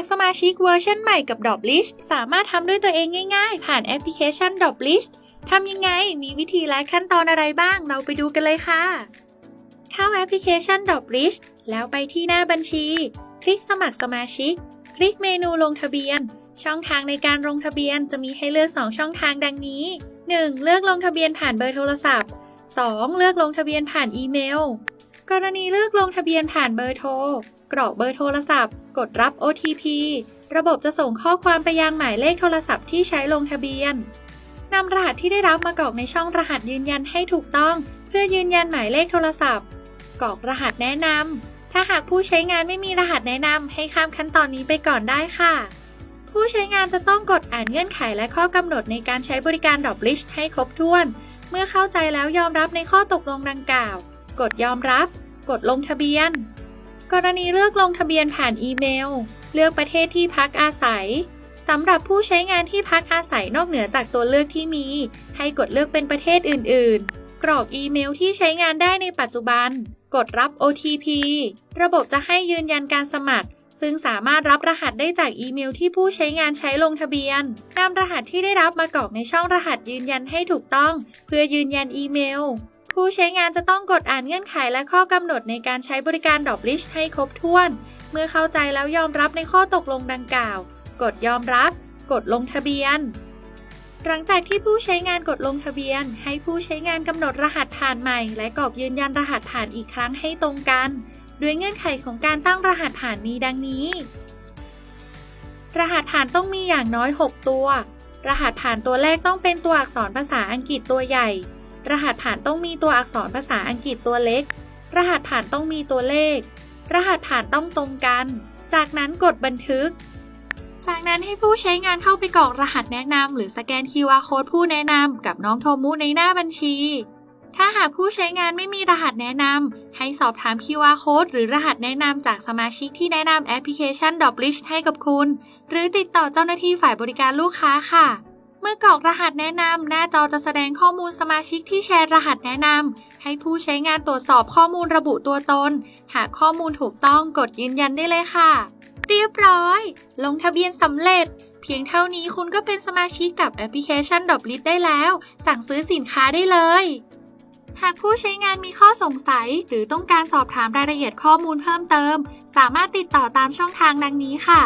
ครสมาชิกเวอร์ชันใหม่กับ d o p l i s t สามารถทำด้วยตัวเองง่ายๆ ผ่านแอปพลิเคชัน d o p l i s t ทำยังไง มีวิธีและขั้นตอนอะไรบ้าง เราไปดูกันเลยค่ะ เข้าแอปพลิเคชัน d o p l i s t แล้วไปที่หน้าบัญชี คลิกสมัครสมาชิก คลิกเมนูลงทะเบียน ช่องทางในการลงทะเบียนจะมีให้เลือก 2 ช่องทางดังนี้ 1. เลือกลงทะเบียนผ่านเบอร์โทรศัพท์ 2. เลือกลงทะเบียนผ่านอีเมล กรณีเลือกลงทะเบียนผ่านเบอร์โทร กรอกเบอร์โทรศัพท์ กดรับ OTP ระบบจะส่งข้อความไปยังหมายเลขโทรศัพท์ที่ใช้ลงทะเบียนนำรหัสที่ได้รับมากรอกในช่องรหัสยืนยันให้ถูกต้อง เพื่อยืนยันหมายเลขโทรศัพท์ กรอกรหัสแนะนำถ้าหากผู้ใช้งานไม่มีรหัสแนะนำให้ข้ามขั้นตอนนี้ไปก่อนได้ค่ะ ผู้ใช้งานจะต้องกดอ่านเงื่อนไขและข้อกำหนดในการใช้บริการดอ b ลิชให้ครบถ้วน เมื่อเข้าใจแล้วยอมรับในข้อตกลงดังกล่าว กดยอมรับ กดลงทะเบียน กรณีเลือกลงทะเบียนผ่านอีเมล เลือกประเทศที่พักอาศัยสำหรับผู้ใช้งานที่พักอาศัยนอกเหนือจากตัวเลือกที่มี ให้กดเลือกเป็นประเทศอื่น ๆ กรอกอีเมลที่ใช้งานได้ในปัจจุบัน กดรับ OTP ระบบจะให้ยืนยันการสมัคร ซึ่งสามารถรับรหัสได้จากอีเมลที่ผู้ใช้งานใช้ลงทะเบียนนำรหัสที่ได้รับมากรอกในช่องรหัสยืนยันให้ถูกต้อง เพื่อยืนยันอีเมล ผู้ใช้งานจะต้องกดอ่านเงื่อนไขและข้อกำหนดในการใช้บริการดอ b ลิชให้ครบถ้วน เมื่อเข้าใจแล้วยอมรับในข้อตกลงดังกล่าว กดยอมรับ กดลงทะเบียน หลังจากที่ผู้ใช้งานกดลงทะเบียน ให้ผู้ใช้งานกำหนดรหัสผ่านใหม่ และกรอกยืนยันรหัสผ่านอีกครั้งให้ตรงกัน ด้วยเงื่อนไขของการตั้งรหัสผ่านมีดังนี้ รหัสผ่านต้องมีอย่างน้อย 6 ตัว รหัสผ่านตัวแรกต้องเป็นตัวอักษรภาษาอังกฤษตัวใหญ่ รหัสผ่านต้องมีตัวอักษรภาษาอังกฤษตัวเล็ก รหัสผ่านต้องมีตัวเลข รหัสผ่านต้องตรงกัน จากนั้นกดบันทึก จากนั้นให้ผู้ใช้งานเข้าไปกรอกรหัสแนะนำหรือสแกน QR Code ผู้แนะนำกับน้องโทมุในหน้าบัญชี ถ้าหากผู้ใช้งานไม่มีรหัสแนะนำให้สอบถาม QR Code หรือรหัสแนะนำจากสมาชิกที่แนะนำแอปพลิเคชัน d o b l i s h ให้กับคุณ หรือติดต่อเจ้าหน้าที่ฝ่ายบริการลูกค้าค่ะ เมื่อกรอกรหัสแนะนำ หน้าจอจะแสดงข้อมูลสมาชิกที่แชร์รหัสแนะนำ ให้ผู้ใช้งานตรวจสอบข้อมูลระบุตัวตน หากข้อมูลถูกต้องกดยืนยันได้เลยค่ะ เรียบร้อย ลงทะเบียนสำเร็จ เพียงเท่านี้คุณก็เป็นสมาชิกกับแอปพลิเคชันดอบลิสได้แล้ว สั่งซื้อสินค้าได้เลย หากผู้ใช้งานมีข้อสงสัย หรือต้องการสอบถามรายละเอียดข้อมูลเพิ่มเติม สามารถติดต่อตามช่องทางดังนี้ค่ะ